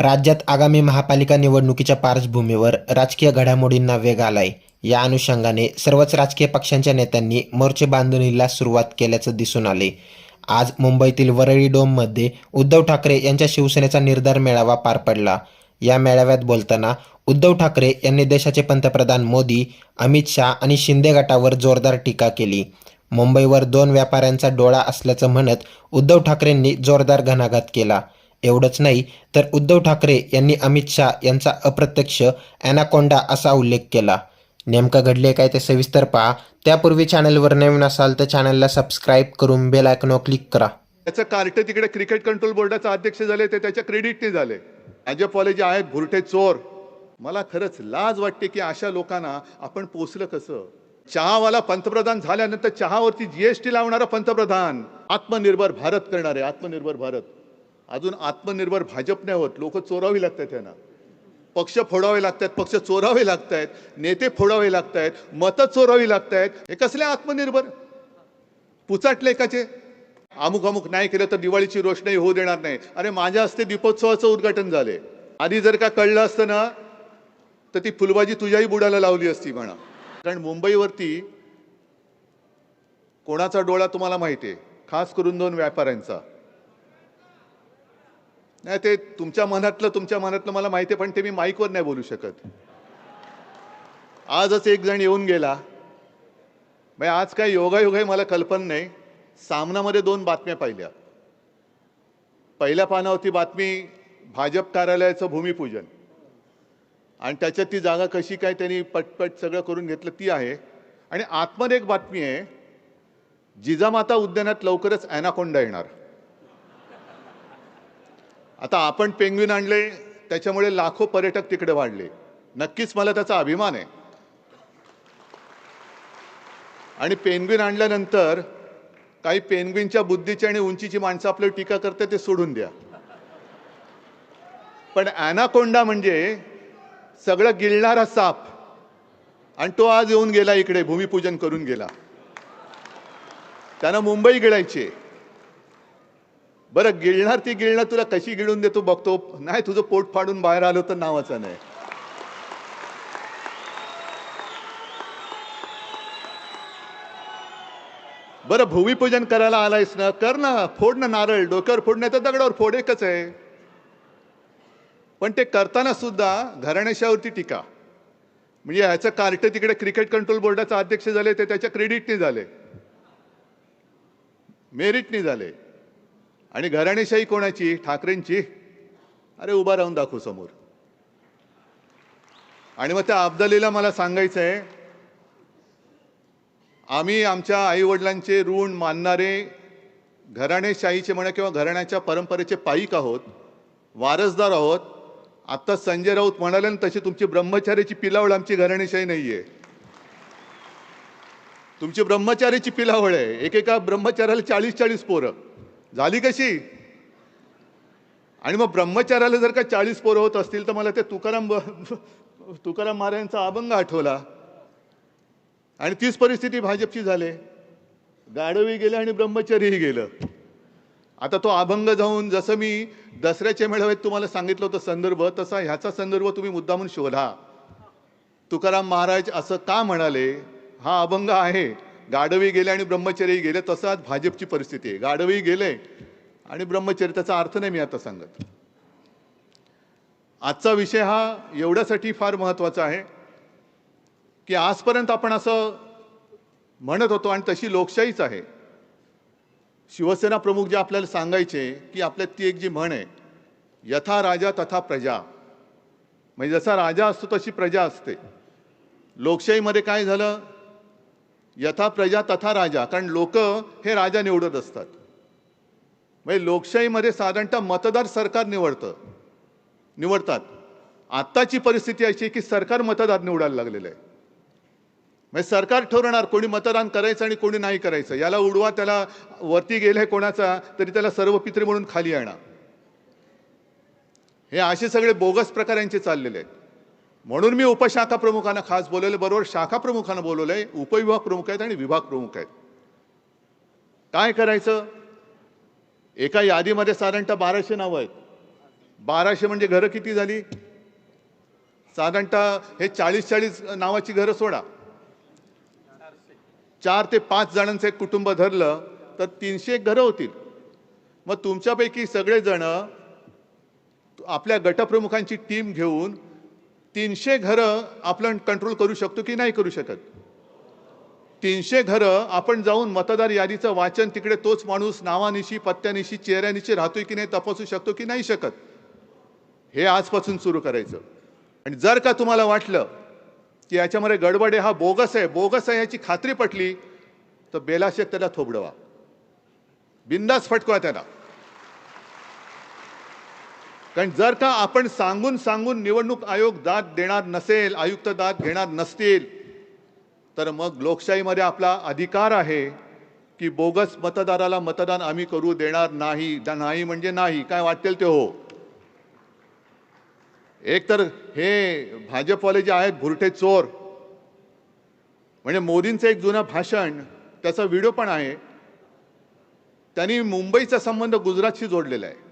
राज्यात आगामी महापालिका निवडणुकीच्या पार्श्वभूमीवर राजकीय घडामोडींना वेग आलाय. या अनुषंगाने सर्वच राजकीय पक्षांच्या नेत्यांनी मोर्चे बांधणीला सुरुवात केल्याचं दिसून आले. आज मुंबईतील वरळी डोममध्ये उद्धव ठाकरे यांच्या शिवसेनेचा निर्धार मेळावा पार पडला. या मेळाव्यात बोलताना उद्धव ठाकरे यांनी देशाचे पंतप्रधान मोदी अमित शहा आणि शिंदे गटावर जोरदार टीका केली. मुंबईवर दोन व्यापाऱ्यांचा डोळा असल्याचं म्हणत उद्धव ठाकरेंनी जोरदार घणाघात केला. एवढंच नाही तर उद्धव ठाकरे यांनी अमित शहा यांचा अप्रत्यक्ष अॅनाकोंडा असा उल्लेख केला. नेमकं घडले काय ते सविस्तर पहा. त्यापूर्वी चॅनलवर नवीन असाल तर चॅनलला सबस्क्राईब करून बेल आयकॉनवर क्लिक करा. त्याचं कार्ट तिकडे क्रिकेट कंट्रोल बोर्डाचे अध्यक्ष झाले ते त्याच्या क्रेडिटने झाले. भाजपवाले जे आहेत भुरटे चोर. मला खरंच लाज वाटते की अशा लोकांना आपण पोचलं कसं? चहावाला पंतप्रधान झाल्यानंतर चहावरती जीएसटी लावणारा पंतप्रधान. आत्मनिर्भर भारत करणारे आत्मनिर्भर भारत. अजून आत्मनिर्भर भाजप नाही होत. लोक चोरावी लागतात त्यांना पक्ष फोडावे लागतात पक्ष चोरावे लागत आहेत नेते फोडावे लागत आहेत मतं चोरावी लागत आहेत हे कसले आत्मनिर्भर? पुचाटले एकाचे अमुक अमुक नाही केलं तर दिवाळीची रोषणाई होऊ देणार नाही. अरे माझ्या हस्ते दीपोत्सवाचं उद्घाटन झाले. आधी जर का कळलं असतं ना तर ती फुलबाजी तुझ्याही बुडाला लावली असती म्हणा. कारण मुंबईवरती कोणाचा डोळा तुम्हाला माहिती आहे? खास करून दोन व्यापाऱ्यांचा. नाही ते तुमच्या मनातलं तुमच्या मनातलं मला माहिती आहे पण ते मी माईकवर नाही बोलू शकत. आजच एक जण येऊन गेला. म्हणजे आज काय योगायोग मला कल्पना नाही. सामनामध्ये दोन बातम्या पाहिल्या. पहिल्या पानावरती बातमी भाजप कार्यालयाचं भूमिपूजन. आणि त्याच्यात ती जागा कशी काय त्यांनी पटपट सगळं करून घेतलं ती आहे. आणि आतमध्ये एक बातमी आहे जिजामाता उद्यानात लवकरच अॅनाकोंडा येणार. आता आपण पेंग्विन आणले त्याच्यामुळे लाखो पर्यटक तिकडे वाढले. नक्कीच मला त्याचा अभिमान आहे. आणि पेंग्विन आणल्यानंतर काही पेंग्विनच्या बुद्धीची आणि उंचीची माणसं आपल्याला टीका करते ते सोडून द्या. पण अॅनाकोंडा म्हणजे सगळं गिळणारा साप. आणि तो आज येऊन गेला इकडे भूमिपूजन करून गेला. त्यानं मुंबई गिळायची. बरं गिळणार ती गिळणं तुला कशी गिळून देतो बघतो. नाही तुझं पोट फाडून बाहेर आलं तर नावाचं नाही. बरं भूमिपूजन करायला आलायस ना? कर ना फोड ना नारळ. डोक्यावर फोड नाही तर दगडावर फोड एकच आहे. पण ते करताना सुद्धा घराण्याशावरती टीका. म्हणजे ह्याचं कार्ट तिकडे क्रिकेट कंट्रोल बोर्डाचा अध्यक्ष झाले ते त्याच्या क्रेडिटने झाले. मेरिटने झाले. आणि घराणेशाही कोणाची? ठाकरेंची? अरे उभा राहून दाखवू समोर. आणि मग त्या अब्दालीला मला सांगायचं आहे आम्ही आमच्या आईवडिलांचे ऋण मानणारे घराणेशाहीचे म्हणा किंवा घराण्याच्या परंपरेचे पाईक आहोत वारसदार आहोत आत्ता संजय राऊत म्हणाले ना तशी तुमची ब्रह्मचार्याची पिलावळ आमची घराणेशाही नाही आहे तुमची ब्रह्मचार्याची पिलावळ आहे. एकेका ब्रह्मचार्याला चाळीस चाळीस पोरं. झाली कशी? आणि मग ब्रह्मचार्याला जर का चाळीस पोरं होत असतील तर मला ते तुकाराम ब- तुकाराम महाराजांचा अभंग आठवला. आणि तीच परिस्थिती भाजपची झाली. गाडवी गेलं आणि ब्रह्मचर्यही गेलं. आता तो अभंग जाऊन जसं मी दसऱ्याच्या मेळाव्यात तुम्हाला सांगितलं होतं संदर्भ तसा ह्याचा संदर्भ तुम्ही मुद्दामून शोधा. तुकाराम महाराज असं का म्हणाले? हा अभंग आहे. गाढवी गेले आणि ब्रह्मचर्यही गेले तसं आज भाजपची परिस्थिती आहे. गाढवी गेले आणि ब्रह्मचर्य त्याचा अर्थ नाही मी आता सांगत. आजचा विषय हा एवढ्यासाठी फार महत्त्वाचा आहे की आजपर्यंत आपण असं म्हणत होतो आणि तशी लोकशाहीच आहे. शिवसेना प्रमुख जे आपल्याला सांगायचे की आपल्यात ती एक जी म्हण आहे यथा राजा तथा प्रजा. म्हणजे जसा राजा असतो तशी प्रजा असते. लोकशाहीमध्ये काय झालं? यथा प्रजा तथा राजा कारण लोक हे राजा निवडत असतात. म्हणजे लोकशाहीमध्ये साधारणतः मतदार सरकार निवडतं निवडतात. आत्ताची परिस्थिती अशी आहे की सरकार मतदार निवडायला लागलेलं आहे. म्हणजे सरकार ठरवणार कोणी मतदान करायचं आणि कोणी नाही करायचं. याला उडवा त्याला वरती गेलाय कोणाचा तरी त्याला सर्व पित्री म्हणून खाली येणार हे असे सगळे बोगस प्रकार यांचे चाललेले आहेत. म्हणून मी उपशाखा प्रमुखांना खास बोलवले बरोबर शाखा प्रमुखांना आहे उपविभाग प्रमुख आहेत आणि विभाग प्रमुख आहेत. काय करायचं? एका यादीमध्ये साधारणतः बाराशे नावं आहेत. बाराशे म्हणजे घरं किती झाली? साधारणतः हे चाळीस चाळीस नावाची घरं सोडा. चार ते पाच जणांचं एक कुटुंब धरलं तर तीनशे एक घरं होतील. मग तुमच्यापैकी सगळेजण आपल्या गटप्रमुखांची टीम घेऊन तीनशे घरं आपण कंट्रोल करू शकतो की नाही करू शकत? तीनशे घरं आपण जाऊन मतदार यादीचं वाचन तिकडे तोच माणूस नावानिशी पत्त्यानिशी चेहऱ्यानिशी राहतोय की नाही तपासू शकतो की नाही शकत? हे आजपासून सुरू करायचं. आणि जर का तुम्हाला वाटलं की याच्यामध्ये गडबडे हा बोगस आहे बोगस आहे याची खात्री पटली तर बेलाशेक त्याला थोबडवा. बिंदास फटकवा त्याला. कारण जर का आपण सांगून सांगून निवडणूक आयोग दाद देणार नसेल आयुक्त दाद घेणार नसतील तर मग लोकशाहीमध्ये आपला अधिकार आहे की बोगस मतदाराला मतदान आम्ही करू देणार नाही. नाही म्हणजे नाही. काय वाटेल ते हो. एक तर हे भाजपवाले जे आहेत भुरटे चोर म्हणजे मोदींचं एक जुनं भाषण त्याचा व्हिडिओ पण आहे. त्यांनी मुंबईचा संबंध गुजरातशी जोडलेला आहे.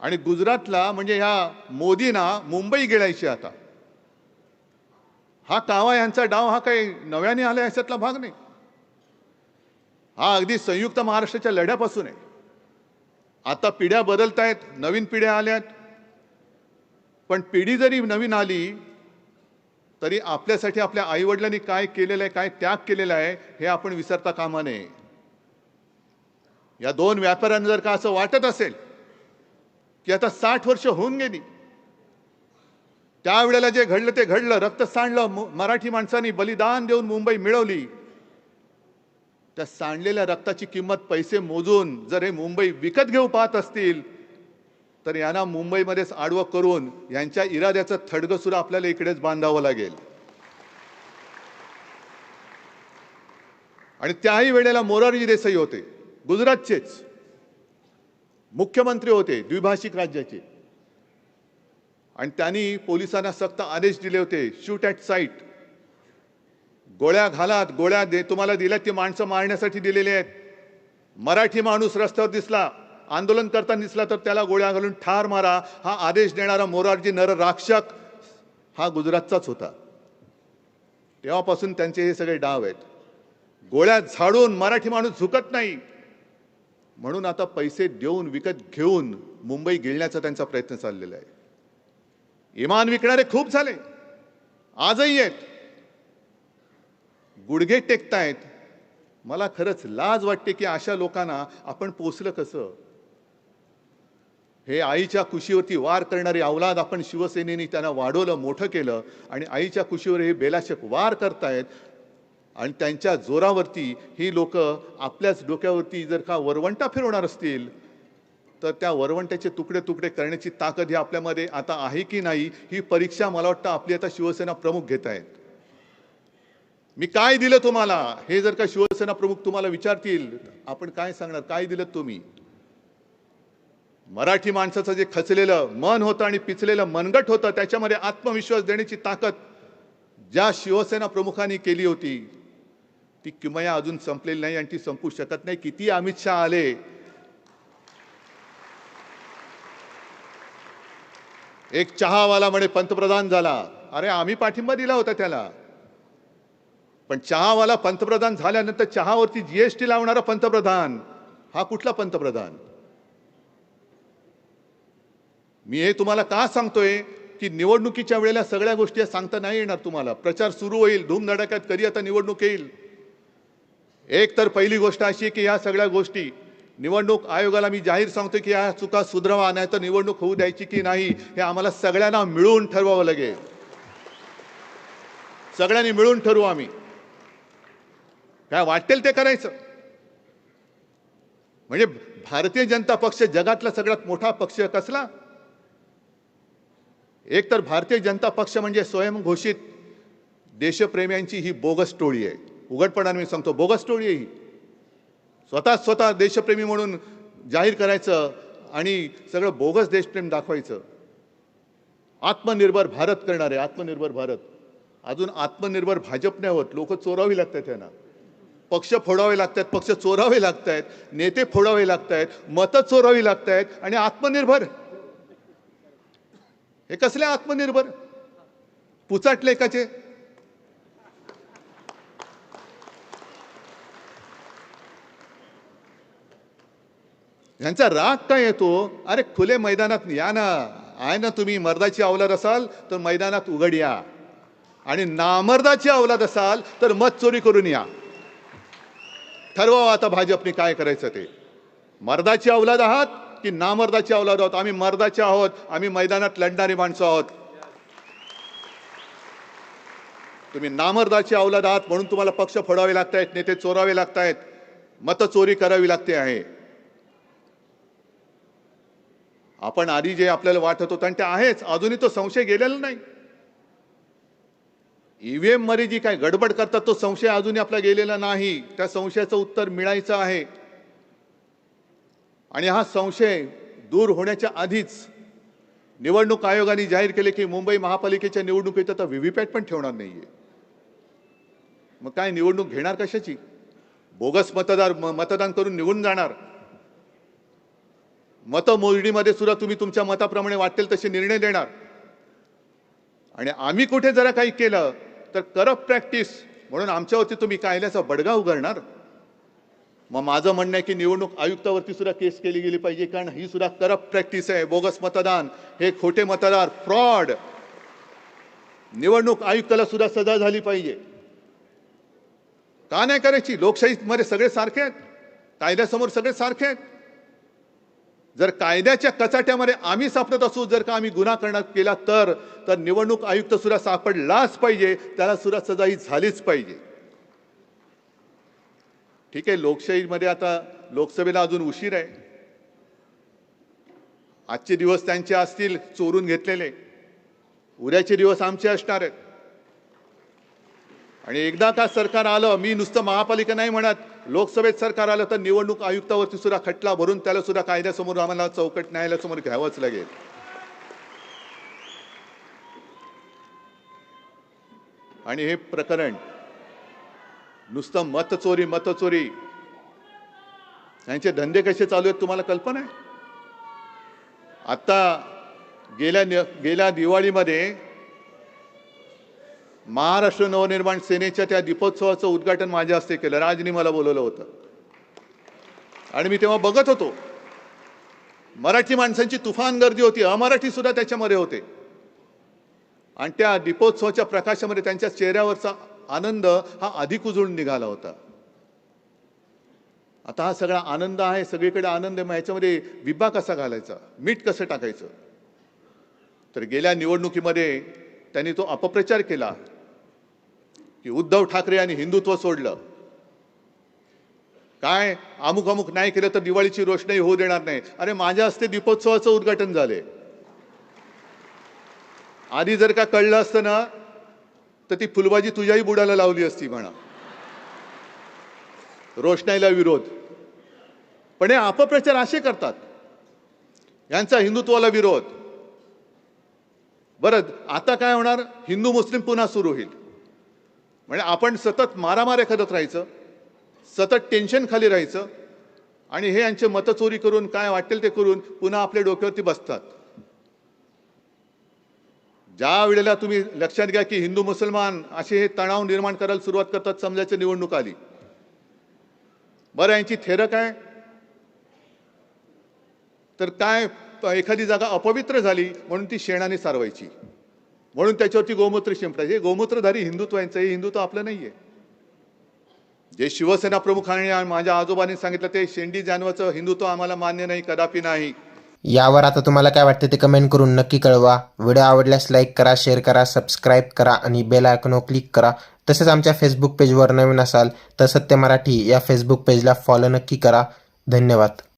आणि गुजरातला म्हणजे ह्या मोदींना मुंबई गिळायची आता. हा कावा यांचा डाव हा काही नव्याने आला याच्यातला भाग नाही. हा अगदी संयुक्त महाराष्ट्राच्या लढ्यापासून आहे. आता पिढ्या बदलत आहेत नवीन पिढ्या आल्यात. पण पिढी जरी नवीन आली तरी आपल्यासाठी आपल्या आईवडिलांनी काय केलेलं आहे काय त्याग केलेला आहे हे आपण विसरता कामा नये. या दोन व्यापाऱ्यांना जर का असं वाटत असेल की आता साठ वर्ष होऊन गेली. त्यावेळेला जे घडलं ते घडलं. रक्त सांडलं. मराठी माणसांनी बलिदान देऊन मुंबई मिळवली. त्या सांडलेल्या रक्ताची किंमत पैसे मोजून जर हे मुंबई विकत घेऊ पाहत असतील तर यांना मुंबईमध्येच आडवं करून यांच्या इराद्याचं थडगं सुद्धा आपल्याला इकडेच बांधावं लागेल. आणि त्याही वेळेला मोरारजी देसाई होते. गुजरातचेच. मुख्यमंत्री होते द्विभाषिक राज्याचे. आणि त्यांनी पोलिसांना सक्त आदेश दिले होते शूट ॲट साईट गोळ्या घालात गोळ्या दे तुम्हाला दिल्या ती माणसं मारण्यासाठी दिलेली आहेत. मराठी माणूस रस्त्यावर दिसला आंदोलन करताना दिसला तर त्याला गोळ्या घालून ठार मारा हा आदेश देणारा मोरारजी नर राक्षक हा गुजरातचाच होता. तेव्हापासून त्यांचे हे सगळे डाव आहेत. गोळ्या झाडून मराठी माणूस झुकत नाही. म्हणून आता पैसे देऊन विकत घेऊन मुंबई गिळण्याचा त्यांचा प्रयत्न चाललेला आहे. इमान विकणारे खूप झाले. आजही आहेत. गुडघे टेकतायत. मला खरंच लाज वाटते की अशा लोकांना आपण पोचलं कसं? हे आईच्या कुशीवरती वार करणारी अवलाद आपण शिवसेनेने त्यांना वाढवलं मोठं केलं आणि आईच्या कुशीवर हे बेलाशक वार करतायत. आणि त्यांच्या जोरावरती ही लोक आपल्याच डोक्यावरती जर का वरवंटा फिरवणार असतील तर त्या वरवंट्याचे तुकडे तुकडे करण्याची ताकद ही आपल्यामध्ये आता आहे की नाही ही परीक्षा मला वाटतं आपली आता शिवसेना प्रमुख घेत आहेत. मी काय दिलं तुम्हाला? हे जर का शिवसेना प्रमुख तुम्हाला विचारतील आपण काय सांगणार? काय दिलं तुम्ही? मराठी माणसाचं जे खचलेलं मन होतं आणि पिचलेलं मनगट होतं त्याच्यामध्ये आत्मविश्वास देण्याची ताकद ज्या शिवसेना प्रमुखांनी केली होती ती किमया अजून संपलेली नाही आणि ती संपू शकत नाही. किती अमित शहा आले? एक चहावाला म्हणे पंतप्रधान झाला. अरे आम्ही पाठिंबा दिला होता त्याला. पण चहावाला पंतप्रधान झाल्यानंतर चहावरती जीएसटी लावणारा पंतप्रधान हा कुठला पंतप्रधान? मी हे तुम्हाला का सांगतोय? की निवडणुकीच्या वेळेला सगळ्या गोष्टी सांगता नाही येणार तुम्हाला. प्रचार सुरू होईल धूमधडाक्यात कधी आता निवडणूक येईल? एक तर पहिली गोष्ट अशी आहे की या सगळ्या गोष्टी निवडणूक आयोगाला मी जाहीर सांगतो की या चुका सुधरवा नाही तर निवडणूक होऊ द्यायची की नाही हे आम्हाला सगळ्यांना मिळून ठरवावं लागेल. सगळ्यांनी मिळून ठरवू आम्ही. काय वाटेल ते करायचं. म्हणजे भारतीय जनता पक्ष जगातला सगळ्यात मोठा पक्ष कसला? एक तर भारतीय जनता पक्ष म्हणजे स्वयंघोषित देशप्रेम्यांची ही बोगस टोळी आहे. उघडपणाने मी सांगतो बोगस टोळी आहे ही. स्वतः स्वतः देशप्रेमी म्हणून जाहीर करायचं आणि सगळं बोगस देशप्रेम दाखवायचं. आत्मनिर्भर भारत करणारे आत्मनिर्भर भारत. अजून आत्मनिर्भर भाजप नाही होत लोक चोरावी लागतात त्यांना पक्ष फोडावे लागतात पक्ष चोरावे लागत आहेत नेते फोडावे लागत आहेत मतं चोरावी लागत आहेत आणि आत्मनिर्भर. हे कसले आत्मनिर्भर? पुचाटले एकाचे यांचा राग काय येतो? अरे खुले मैदानात या ना. आहे ना तुम्ही मर्दाची अवलाद असाल तर मैदानात उघड या. आणि नामर्दाची अवलाद असाल तर मत चोरी करून या. ठरवा आता भाजपने काय करायचं ते. मर्दाची अवलाद आहात की नामर्दाची अवलाद आहोत? आम्ही मर्दाचे आहोत आम्ही मैदानात लढणारी माणसं आहोत. तुम्ही नामर्दाची अवलाद आहात म्हणून तुम्हाला पक्ष फोडावे लागत आहेत नेते चोरावे लागत आहेत मतं चोरी करावी लागते आहे. आपण आधी जे आपल्याला वाटत होतं आणि ते आहेच. अजूनही तो संशय गेलेला नाही. ईव्हीएममध्ये जी काय गडबड करतात तो संशय अजूनही आपला गेलेला नाही. त्या संशयाचं उत्तर मिळायचं आहे. आणि हा संशय दूर होण्याच्या आधीच निवडणूक आयोगाने जाहीर केले की मुंबई महापालिकेच्या निवडणुकीत आता व्हीव्हीपॅट पण ठेवणार नाहीये. मग काय निवडणूक घेणार कशाची? बोगस मतदार म- मतदान करून निघून जाणार. मतमोजणीमध्ये सुद्धा तुम्ही तुमच्या मताप्रमाणे वाटेल तसे निर्णय देणार. आणि आम्ही कुठे जरा काही केलं तर करप्ट प्रॅक्टिस म्हणून आमच्यावरती तुम्ही कायद्याचा बडगा उघडणार. मग माझं म्हणणं आहे की निवडणूक आयुक्तावरती सुद्धा केस केली गेली पाहिजे कारण ही सुद्धा करप्ट प्रॅक्टिस आहे. बोगस मतदान हे खोटे मतदार फ्रॉड. निवडणूक आयुक्ताला सुद्धा सजा झाली पाहिजे. का नाही करायची? लोकशाहीमध्ये सगळे सारखे आहेत. कायद्यासमोर सगळे सारखे आहेत. जर कायद्याच्या कचाट्यामध्ये आम्ही सापडत असू जर का आम्ही गुन्हा करण्यात केला तर तर निवडणूक आयुक्त सुद्धा सापडलाच पाहिजे त्याला सुद्धा सजाई झालीच पाहिजे. ठीक आहे लोकशाहीमध्ये आता लोकसभेला अजून उशीर आहे. आजचे दिवस त्यांचे असतील चोरून घेतलेले. उद्याचे दिवस आमचे असणार आहेत. आणि एकदा का सरकार आलं मी नुसतं महापालिका नाही म्हणत लोकसभेत सरकार आलं तर निवडणूक आयुक्तावरती सुद्धा खटला भरून त्याला सुद्धा कायद्यासमोर आम्हाला चौकट न्यायालयासमोर घ्यावंच लागेल. आणि हे प्रकरण नुसतं मतचोरी मतचोरी. यांचे धंदे कसे चालू आहेत तुम्हाला कल्पना आहे? आता गेल्या गेल्या दिवाळीमध्ये महाराष्ट्र नवनिर्माण सेनेच्या त्या दीपोत्सवाचं उद्घाटन माझ्या हस्ते केलं. राजनी मला बोलवलं होतं. आणि मी तेव्हा बघत होतो. मराठी माणसांची तुफान गर्दी होती. अमराठी सुद्धा त्याच्यामध्ये होते. आणि त्या दीपोत्सवाच्या प्रकाशामध्ये त्यांच्या चेहऱ्यावरचा आनंद हा अधिक उजळून निघाला होता. आता हा सगळा आनंद आहे. सगळीकडे आनंद आहे. मग ह्याच्यामध्ये विबा कसा घालायचा? मीठ कसं टाकायचं? तर गेल्या निवडणुकीमध्ये त्यांनी तो अपप्रचार केला की उद्धव ठाकरे यांनी हिंदुत्व सोडलं. काय? अमुक अमुक नाही केलं तर दिवाळीची रोषणाई होऊ देणार नाही. अरे माझ्या हस्ते दीपोत्सवाचं उद्घाटन झाले. आधी जर का कळलं असतं ना तर ती फुलबाजी तुझ्याही बुडाला लावली असती म्हणा. रोषणाईला विरोध. पण हे अपप्रचार असे करतात. यांचा हिंदुत्वाला विरोध. बरं आता काय होणार? हिंदू मुस्लिम पुन्हा सुरू होईल. म्हणजे आपण सतत मारामाऱ्या करत राहायचं सतत टेन्शन खाली राहायचं आणि हे यांचे मतचोरी करून काय वाटेल ते करून पुन्हा आपल्या डोक्यावरती बसतात. ज्या वेळेला तुम्ही लक्षात घ्या की हिंदू मुसलमान असे हे तणाव निर्माण करायला सुरुवात करतात समजायची निवडणूक आली. बरं यांची थेरं काय तर काय एखादी जागा अपवित्र झाली म्हणून ती शेणाने सारवायची. म्हणून त्याच्यावरती गोमूत्र शिंपडायचे. हे गोमूत्रधारी हिंदुत्व यांचं हे हिंदुत्व आपलं नाही आहे जे शिवसेना प्रमुखांनी आणि माझ्या आजोबांनी सांगितलं ते शेंडी जानवाचं हिंदुत्व आम्हाला मान्य नाही कदापि नाही. यावर आता तुम्हाला काय वाटतं ते कमेंट करून नक्की कळवा. व्हिडिओ आवडल्यास लाईक करा शेअर करा सबस्क्राईब करा आणि बेल आयकॉनवर क्लिक करा. तसेच आमच्या फेसबुक पेजवर नवीन असाल तर सत्य मराठी या फेसबुक पेजला फॉलो नक्की करा. धन्यवाद.